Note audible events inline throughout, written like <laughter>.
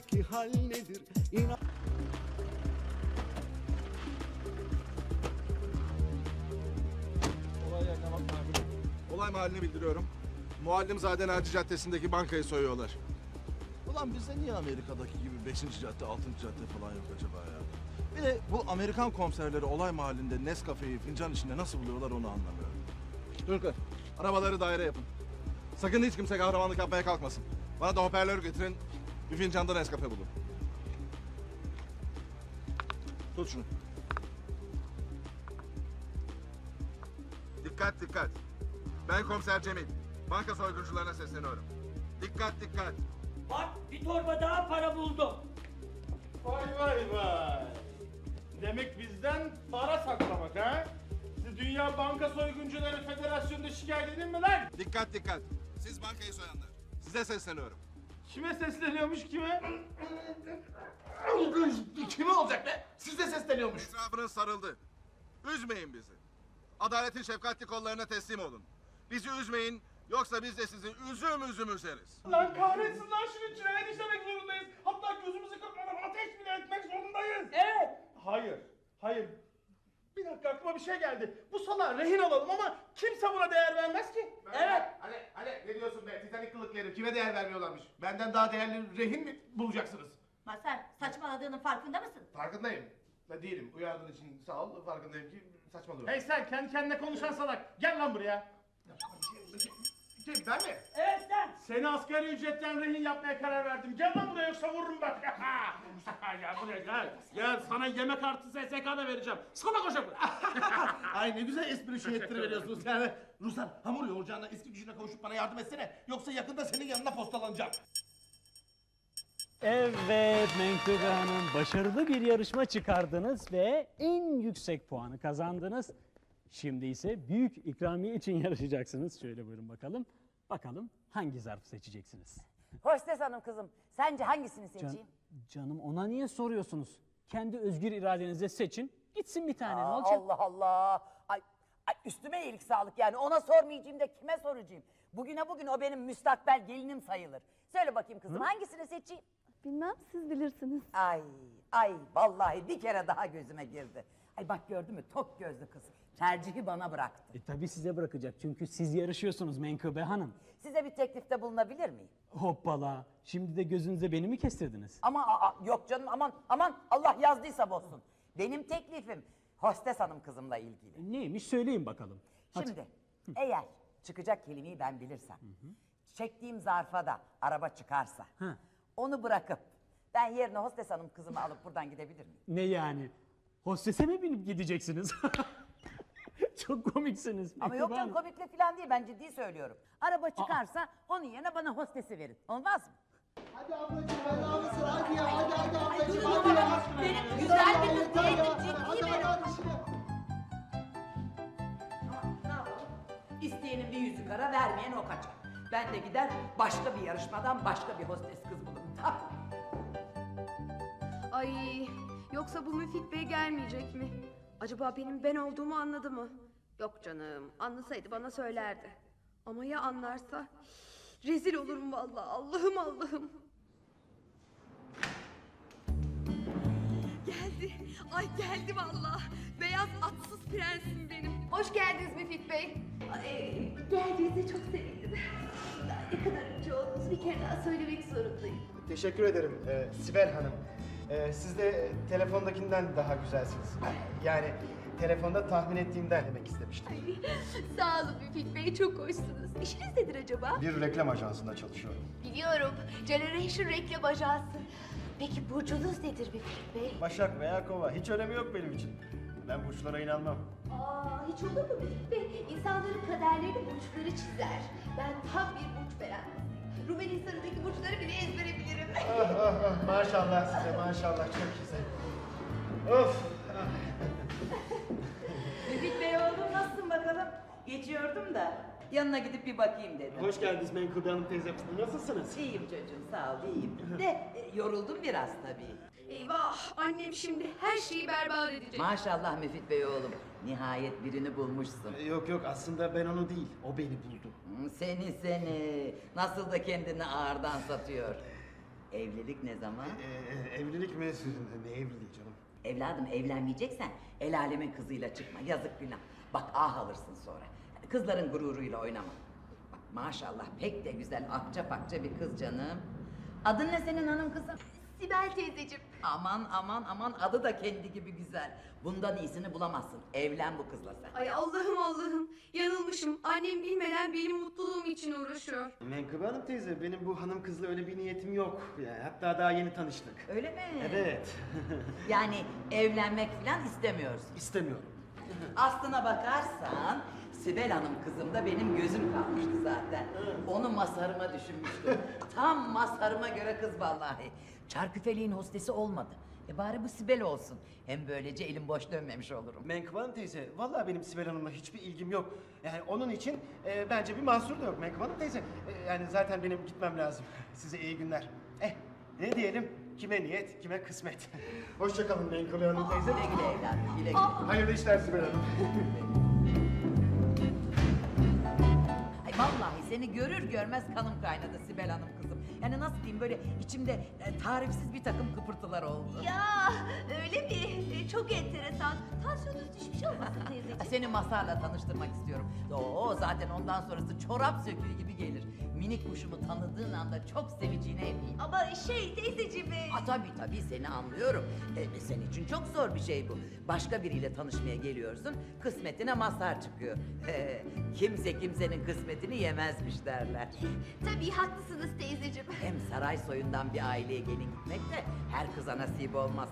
içimdeki hal nedir İnan Olay mahallini bildiriyorum. Muallimzade Naci Caddesi'ndeki bankayı soyuyorlar. Ulan bizde niye Amerika'daki gibi 5. cadde, 6. cadde falan yok acaba ya? Bir de bu Amerikan komiserleri olay mahallinde Nescafe'yi fincan içinde nasıl buluyorlar onu anlamıyorum. Çocuklar, arabaları daire yapın. Sakın hiç kimse kahramanlık yapmaya kalkmasın. Bana da hoparlör getirin, bir fincanda Nescafe bulun. Tut şunu. Dikkat dikkat. Ben komiser Cemil. Banka soyguncularına sesleniyorum. Dikkat dikkat. Bak bir torba daha para buldum. Vay vay vay. Demek bizden para saklamak ha? Siz Dünya Banka Soyguncuları Federasyonu'nda şikayet edin mi lan? Dikkat dikkat. Siz bankayı soyanlar. Size sesleniyorum. Kime sesleniyormuş kime? Kimi olacak be? Size sesleniyormuş. Etrafınız sarıldı. Üzmeyin bizi. Adaletin şefkatli kollarına teslim olun. Bizi üzmeyin, yoksa biz de sizi üzüm üzüm üzeriz. Lan kahretsin lan şunu cinayet işlemek zorundayız. Hatta gözümüzü kırpmadan ateş bile etmek zorundayız. Evet. Hayır, hayır. Bir dakika aklıma bir şey geldi. Bu salağı rehin alalım ama kimse buna değer vermez ki. Evet. Hani, hani ne diyorsun be? Titanik kılıklı herif. Kime değer vermiyorlarmış? Benden daha değerli rehin mi bulacaksınız? Masar saçmaladığının farkında mısın? Farkındayım. Da değilim. Uyardığın için sağ ol. Farkındayım ki saçmalıyorum. Hey sen kendi kendine konuşan salak. Gel lan buraya. Kim, ben mi? Evet sen. Seni asgari ücretten rehin yapmaya karar verdim. Gel lan buraya yoksa vururum bak. <laughs> gel buraya gel. Gel sana yemek artı SSK da vereceğim. Sana koşa <laughs> Ay ne güzel espri şey veriyorsunuz yani. Ruslar hamur yoğuracağına eski gücüne kavuşup bana yardım etsene. Yoksa yakında senin yanına postalanacağım. Evet Menkıbe Hanım başarılı bir yarışma çıkardınız ve en yüksek puanı kazandınız. Şimdi ise büyük ikramiye için <laughs> yarışacaksınız. Şöyle buyurun bakalım. Bakalım hangi zarfı seçeceksiniz? Hostes hanım kızım sence hangisini Can- seçeyim? canım ona niye soruyorsunuz? Kendi özgür iradenizle seçin. Gitsin bir tane ne Aa, olacak? Allah Allah. Ay, ay üstüme iyilik sağlık yani ona sormayacağım da kime soracağım? Bugüne bugün o benim müstakbel gelinim sayılır. Söyle bakayım kızım hangisini seçeyim? Bilmem siz bilirsiniz. Ay ay vallahi bir kere daha gözüme girdi. Ay bak gördün mü tok gözlü kız. Tercihi bana bıraktı. E tabi size bırakacak çünkü siz yarışıyorsunuz Menkıbe Hanım. Size bir teklifte bulunabilir miyim? Hoppala. Şimdi de gözünüze beni mi kestirdiniz? Ama aa, yok canım aman aman Allah yazdıysa bozsun. Benim teklifim hostes hanım kızımla ilgili. E, Neymiş söyleyin bakalım. Hadi. Şimdi eğer çıkacak kelimeyi ben bilirsem, çektiğim zarfa da araba çıkarsa, Hı. onu bırakıp ben yerine hostes hanım kızımı alıp buradan gidebilir miyim? Ne yani? Hostese mi binip gideceksiniz? <laughs> <laughs> Çok komiksiniz. Ama yok canım komikle falan değil ben ciddi söylüyorum. Araba çıkarsa onun yerine bana hostesi verin. Olmaz mı? Hadi ablacığım hadi ablacığım hadi ya hadi hadi ablacığım hadi ya. Benim güzel bir kız değilim, hadi, hadi, benim. hadi, işine. Ama ne yapalım? İsteyenin bir yüzü kara vermeyen o kaçar. Ben de gider başka bir yarışmadan başka bir hostes kız bulurum. Tabii. Ay yoksa bu Müfit Bey gelmeyecek mi? Acaba benim ben olduğumu anladı mı? Yok canım anlasaydı bana söylerdi. Ama ya anlarsa? Rezil olurum vallahi Allah'ım Allah'ım. Geldi. Ay geldi vallahi. Beyaz atsız prensim benim. Hoş geldiniz Müfit Bey. Ay, geldiğinize çok sevindim. Ne kadar önce olduğunuzu bir kere daha söylemek zorundayım. Teşekkür ederim e, Sibel Hanım. E, siz de telefondakinden daha güzelsiniz. Yani telefonda tahmin ettiğimden demek istemiştim. <laughs> Sağ olun Müfit Bey, çok hoşsunuz. İşiniz nedir acaba? Bir reklam ajansında çalışıyorum. Biliyorum, Generation Reklam Ajansı. Peki burcunuz nedir Müfit Bey? Başak veya Kova hiç önemi yok benim için. Ben burçlara inanmam. Aa, hiç olur mu Müfit Bey? İnsanların kaderlerini burçları çizer. Ben tam bir burç beğendim. Rumeli Hisarı'ndaki burçları bile ezbere bilirim. Ah ah ah maşallah size maşallah çok güzel. Of. ah. Müfit Bey oğlum nasılsın bakalım? Geçiyordum da yanına gidip bir bakayım dedim. Hoş geldiniz Menkıbe Hanım teyze. Nasılsınız? İyiyim çocuğum sağ ol iyiyim. De e, yoruldum biraz tabii. Eyvah, annem şimdi her şeyi berbat edecek. Maşallah Müfit Bey oğlum. Nihayet birini bulmuşsun. Yok yok aslında ben onu değil. O beni buldu. Hmm, Seni seni. Nasıl da kendini ağırdan satıyor. Evlilik ne zaman? Ee, evlilik mi? Ne evliliği canım? Evladım evlenmeyeceksen el alemin kızıyla çıkma. Yazık günah. Bak ah alırsın sonra. Kızların gururuyla oynama. Bak maşallah pek de güzel akça pakça bir kız canım. Adın ne senin hanım kızım? Sibel teyzeciğim. Aman aman aman adı da kendi gibi güzel. Bundan iyisini bulamazsın. Evlen bu kızla sen. Ay Allah'ım Allah'ım. Yanılmışım. Annem bilmeden benim mutluluğum için uğraşıyor. Menkıbe Hanım teyze benim bu hanım kızla öyle bir niyetim yok. Yani hatta daha yeni tanıştık. Öyle mi? Evet. <laughs> Yani evlenmek falan istemiyorsun. İstemiyorum. Aslına bakarsan Sibel Hanım kızım da benim gözüm kalmıştı zaten. Onu masarıma düşünmüştüm. <laughs> Tam masarıma göre kız vallahi. Çarküfeliğin hostesi olmadı. E bari bu Sibel olsun. Hem böylece elim boş dönmemiş olurum. Menkıbe Hanım teyze vallahi benim Sibel Hanım'la hiçbir ilgim yok. Yani onun için e, bence bir mahsur da yok Menkıbe Hanım teyze. E, yani zaten benim gitmem lazım. <laughs> Size iyi günler. Eh ne diyelim? Kime niyet, kime kısmet. <laughs> Hoşçakalın Menkıbe Hanım teyze. Güle güle evladım, güle güle. Hayırlı işler Sibel Hanım. <laughs> vallahi seni görür görmez kanım kaynadı Sibel Hanım kızım. Yani nasıl diyeyim böyle içimde e, tarifsiz bir takım kıpırtılar oldu. Ya öyle mi? Çok enteresan. Tansiyonunuz düşmüş olmasın teyzeciğim? Seni Masar'la tanıştırmak istiyorum. Oo zaten ondan sonrası çorap söküğü gibi gelir. Minik kuşumu tanıdığın anda çok seveceğine eminim. Ama şey teyzeciğim... e, Aa, tabii tabii seni anlıyorum. E, senin için çok zor bir şey bu. Başka biriyle tanışmaya geliyorsun, kısmetine mazhar çıkıyor. E, kimse kimsenin kısmetini yemezmiş derler. Tabii haklısınız teyzeciğim. Hem saray soyundan bir aileye gelin gitmek de her kıza nasip olmaz.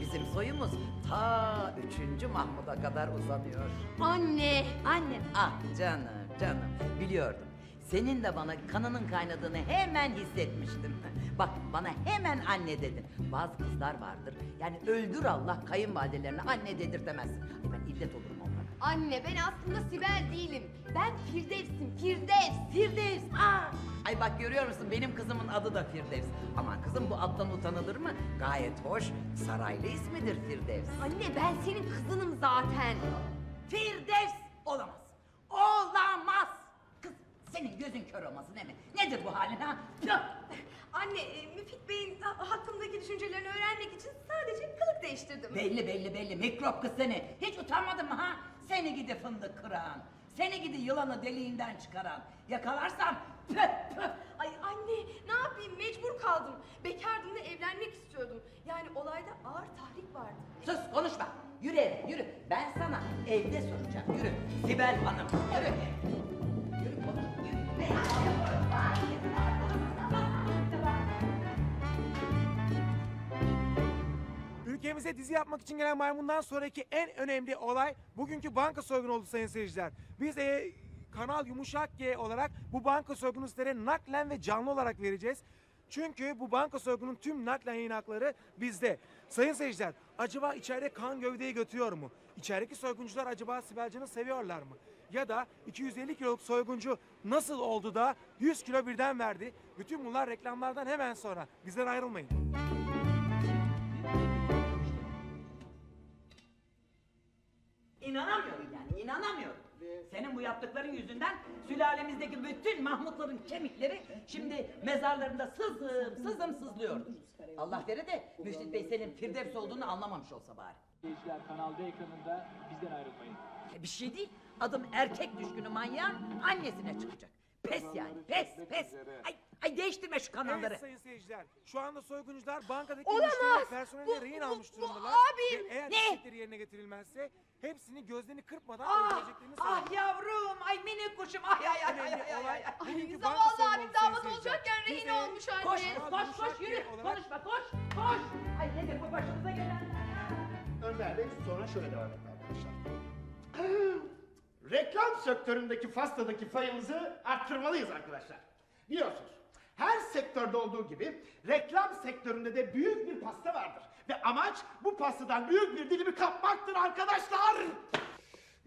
Bizim soyumuz ta 3. Mahmud'a kadar uzanıyor. Anne. Annen ah canım canım biliyordum. Senin de bana kanının kaynadığını hemen hissetmiştim. <laughs> Bak bana hemen anne dedin. Bazı kızlar vardır. Yani öldür Allah kayınvalidelerine anne dedirtemezsin. Ay ben illet olurum onlara. Anne ben aslında Sibel değilim. Ben Firdevs'im Firdevs. Firdevs. Aa! Ay bak görüyor musun benim kızımın adı da Firdevs. Aman kızım bu addan utanılır mı? Gayet hoş. Saraylı ismidir Firdevs. Anne ben senin kızınım zaten. Firdevs. Olamaz. Senin gözün kör olmasın değil mi? Nedir bu halin ha? Tüh! Anne e, Müfit Bey'in ha- hakkımdaki düşüncelerini öğrenmek için sadece kılık değiştirdim. Belli belli belli mikrop kız seni. Hiç utanmadın mı ha? Seni gidi fındık kıran. Seni gidi yılanı deliğinden çıkaran. Yakalarsam püh püh. Ay anne ne yapayım mecbur kaldım. Bekardım ve evlenmek istiyordum. Yani olayda ağır tahrik vardı. Sus konuşma. Yürü eve yürü. Ben sana evde soracağım. Yürü. Sibel Hanım. Yürü Ülkemize dizi yapmak için gelen maymundan sonraki en önemli olay bugünkü banka soygunu oldu sayın seyirciler. Biz e, Kanal Yumuşak G olarak bu banka soygunu sizlere naklen ve canlı olarak vereceğiz. Çünkü bu banka soygunun tüm naklen yayın hakları bizde. Sayın seyirciler, acaba içeride kan gövdeyi götürüyor mu? İçerideki soyguncular acaba Sibel Can'ı seviyorlar mı? Ya da 250 kiloluk soyguncu nasıl oldu da 100 kilo birden verdi? Bütün bunlar reklamlardan hemen sonra. Bizden ayrılmayın. Sülalemizdeki bütün Mahmutların kemikleri şimdi mezarlarında sızım sızım sızlıyordur. Allah vere de Müfit Bey senin Firdevs olduğunu anlamamış olsa bari. Seyirciler Kanal D ekranında bizden ayrılmayın. E, Bir şey değil. Adım erkek düşkünü manyağın annesine çıkacak. Pes yani pes pes. Ay, ay değiştirme şu kanalları. Evet sayın seyirciler. Şu anda soyguncular bankadaki Olamaz. müşteri personeli Bu- rehin bu- almış bu durumdalar. abim. Ve eğer Ne? istekleri yerine getirilmezse hepsini gözlerini kırpmadan Ah, öldüreceklerini ah söylüyor. yavrum ay minik kuşum ay ay ay ay ay ay. ay. bugünkü Ay, banka zavallı abim damat olacakken rehin olmuş anne. Koş koş koş yürü konuşma koş koş. Ay nedir bu başımıza gelenler ya? Önder Bey sonra şöyle devam etti arkadaşlar. Reklam sektöründeki fastadaki payımızı arttırmalıyız arkadaşlar. Biliyorsunuz her sektörde olduğu gibi reklam sektöründe de büyük bir pasta vardır. Ve amaç bu pastadan büyük bir dilimi kapmaktır arkadaşlar.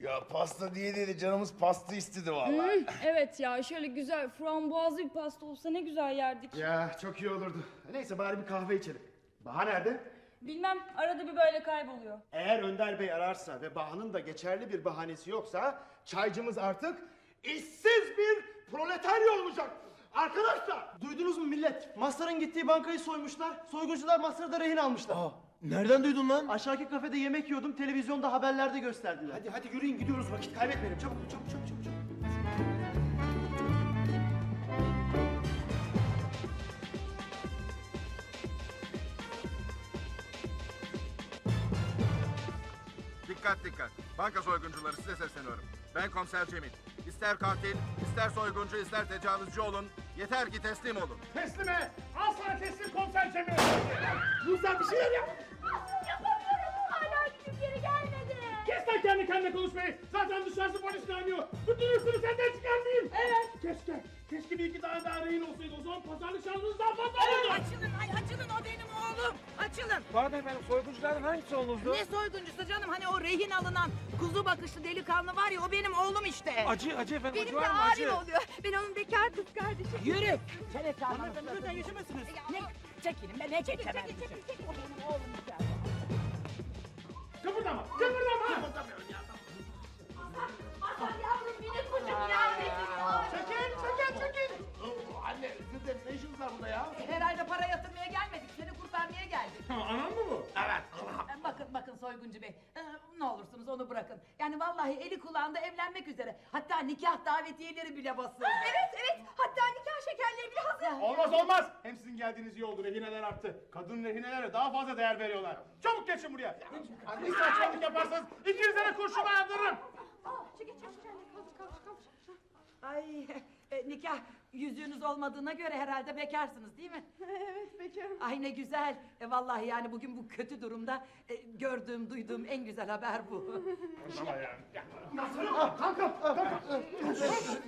Ya pasta diye dedi canımız pasta istedi vallahi. evet ya şöyle güzel frambuazlı bir pasta olsa ne güzel yerdik. Ya çok iyi olurdu. Neyse bari bir kahve içelim. Baha nerede? Bilmem arada bir böyle kayboluyor. Eğer Önder Bey ararsa ve Baha'nın da geçerli bir bahanesi yoksa çaycımız artık işsiz bir proletarya olacak. Arkadaşlar duydunuz mu millet? Mazhar'ın gittiği bankayı soymuşlar. Soyguncular Mazhar'ı da rehin almışlar. Nereden duydun lan? Aşağıki kafede yemek yiyordum. Televizyonda haberlerde gösterdiler. Hadi hadi yürüyün gidiyoruz vakit kaybetmeyelim. Çabuk çabuk çabuk Dikkat dikkat. Banka soyguncuları size sesleniyorum. Ben komiser Cemil. İster katil, ister soyguncu, ister tecavüzcü olun. Yeter ki teslim olun. Teslime. Al sana teslim komiser Cemil. Ruslar bir şeyler yap. Yapamıyorum. Hala gidip geri gelmedi. Kes lan kendi kendine konuşmayı. Zaten dışarısı polis kaynıyor. Bütün hırsını senden çıkarmayayım. Efendim soygunculardan hangisi oğlunuzdu? Ne soyguncusu canım hani o rehin alınan kuzu bakışlı delikanlı var ya o benim oğlum işte. Acı acı efendim Benim acı de var mı acı? abim oluyor. Ben onun bekar kız kardeşim. Yürü. Çelek kalmanızı. Buradan yürümesiniz. Ne? Çekilin be ne çekemem. Çekil, çekil, çekil. O benim oğlum işte. Kıpırdama. Kıpırdama. Masar soyguncu bey. Ee, ne olursunuz onu bırakın. Yani vallahi eli kulağında evlenmek üzere. Hatta nikah davetiyeleri bile basıldı. Evet evet. Hatta nikah şekerleri bile hazır. Olmaz olmaz. Hem sizin geldiğiniz iyi oldu. Rehineler arttı. Kadın rehinelere daha fazla değer veriyorlar. Çabuk geçin buraya. Bir saçmalık yaparsanız ikinize de kurşun yağdırırım. Ay <laughs> e, nikah yüzüğünüz olmadığına göre herhalde bekarsınız değil mi? <laughs> Evet bekarım. Ay ne güzel. E, vallahi yani bugün bu kötü durumda e, gördüğüm duyduğum en güzel haber bu.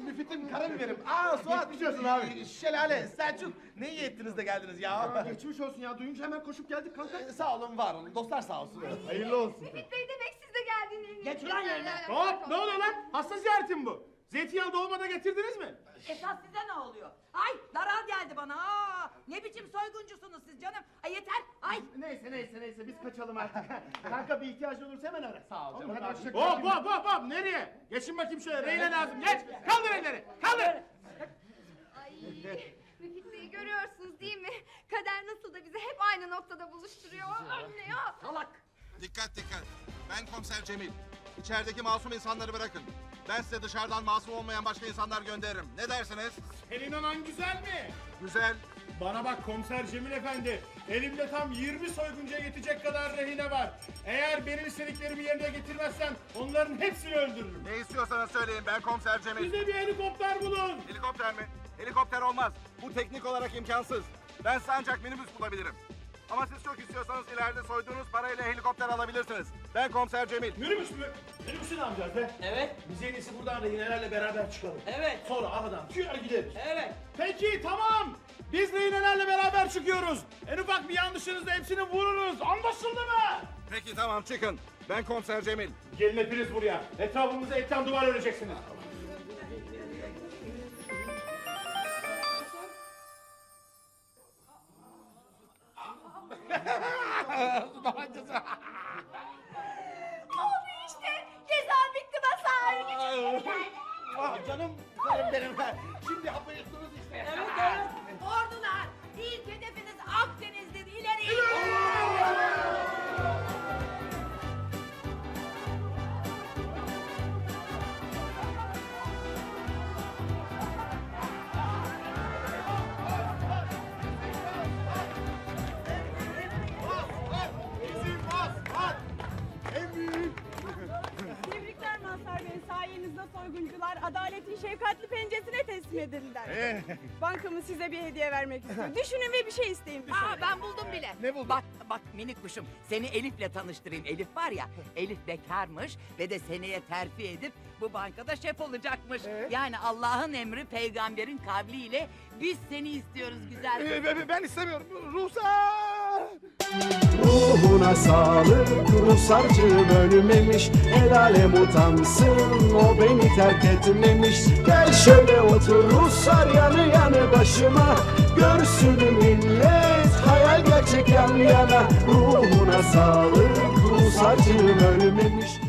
Müfitim karabiberim. Aa Suat. Geçiyorsun abi. Şelale, Selçuk. Ne iyi ettiniz de geldiniz ya. Geçmiş olsun ya. Duyunca hemen koşup geldik kanka. Ee, sağ olun, var olun. Dostlar sağ olsun. Hayırlı olsun. Müfit Bey demek siz de geldiniz. Geç ulan yerine. Hop ne oluyor lan? Hasta ziyareti mi bu? Zeytinyağı dolmada getirdiniz mi? Esas size ne oluyor? Ay daral geldi bana. Aa, ne biçim soyguncusunuz siz canım? Ay yeter. Ay. Neyse neyse neyse biz kaçalım artık. <laughs> kanka bir ihtiyacın olursa hemen ara. Sağ ol canım. Hadi hoşça kal. Hop hop hop hop nereye? Geçin bakayım şöyle. Reyne lazım. Geç. Kaldır elleri. Kaldır. Ay Müfit Bey'i görüyorsunuz değil mi? Kader nasıl da bizi hep aynı noktada buluşturuyor. Anne ya. Salak. Dikkat dikkat. Ben komiser Cemil. İçerideki masum insanları bırakın. Ben size dışarıdan masum olmayan başka insanlar gönderirim. Ne dersiniz? Senin anan güzel mi? Güzel. Bana bak komiser Cemil efendi. Elimde tam 20 soyguncuya yetecek kadar rehine var. Eğer benim istediklerimi yerine getirmezsen onların hepsini öldürürüm. Ne istiyorsanız söyleyin. Ben komiser Cemil. Bize bir helikopter bulun. Helikopter mi? Helikopter olmaz. Bu teknik olarak imkansız. Ben size ancak minibüs bulabilirim. Ama siz çok istiyorsanız ileride soyduğunuz parayla helikopter alabilirsiniz. Ben komiser Cemil. Minibüs mü? Minibüsü ne yapacağız be? Evet. Biz en iyisi buradan rehinelerle beraber çıkalım. Evet. Sonra aradan tüyer gideriz. Evet. Peki tamam. Biz rehinelerle beraber çıkıyoruz. En ufak bir yanlışınızda hepsini vururuz. Anlaşıldı mı? Peki tamam çıkın. Ben komiser Cemil. Gelin hepiniz buraya. Etrafımıza etten duvar öreceksiniz. Pençesine teslim edildiler. Bankamız size bir hediye vermek istiyor. Düşünün ve bir şey isteyin. Düşünün. Aa ben buldum bile. Ne buldun? Bak bak minik kuşum. Seni Elif'le tanıştırayım. Elif var ya. Elif bekarmış ve de seneye terfi edip bu bankada şef olacakmış. Yani Allah'ın emri peygamberin kavliyle biz seni istiyoruz güzel. Ee, ben istemiyorum. Ruhsar. Ruhuna sağlık Ruhsarcığım ölmemiş El alem utansın O beni terk etmemiş. Gel şöyle otur Ruhsar yanı yanı başıma. Görsün millet Hayal gerçek yan yana. Ruhuna sağlık Ruhsarcığım ölmemiş